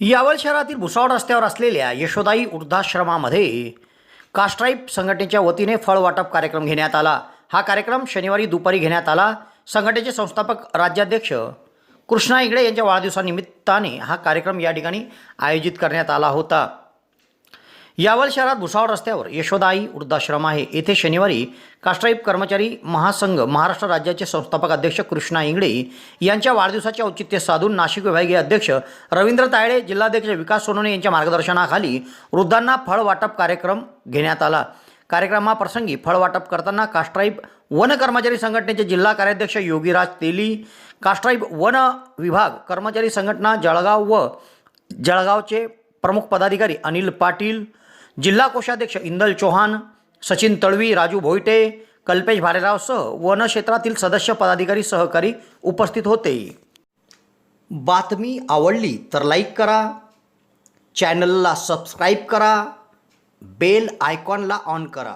यावल शहरातील भुसावळ रस्त्यावर असलेल्या यशोदाई वृद्धाश्रमामध्ये कास्ट्राईप संघटनेच्या वतीने फळ वाटप कार्यक्रम घेण्यात आला. हा कार्यक्रम शनिवारी दुपारी घेण्यात आला. संघटनेचे संस्थापक राज्याध्यक्ष कृष्णा इंगडे यांच्या वाढदिवसानिमित्ताने हा कार्यक्रम या ठिकाणी आयोजित करण्यात आला होता. यावल शहरात भुसावळ रस्त्यावर यशोदाई वृद्धाश्रम आहे. येथे शनिवारी काष्ट्राईब कर्मचारी महासंघ महाराष्ट्र राज्याचे संस्थापक अध्यक्ष कृष्णा इंगळे यांच्या वाढदिवसाचे औचित्य साधून नाशिक विभागीय अध्यक्ष रवींद्र तायडे जिल्हाध्यक्ष विकास सोनवणे यांच्या मार्गदर्शनाखाली वृद्धांना फळ वाटप कार्यक्रम घेण्यात आला. कार्यक्रमाप्रसंगी फळ वाटप करताना काष्ट्राईब वन कर्मचारी संघटनेचे जिल्हा कार्याध्यक्ष योगीराज तेली कास्ट्राईप वन विभाग कर्मचारी संघटना जळगाव व जळगावचे प्रमुख पदाधिकारी अनिल पाटील जिल्हा कोषाध्यक्ष इंदल चौहान सचिन तळवी राजू भोईटे कल्पेश भालेरावसह वन क्षेत्रातील सदस्य पदाधिकारी सहकारी उपस्थित होते. बातमी आवडली तर लाईक करा चॅनलला सबस्क्राईब करा बेल आयकॉनला ऑन करा.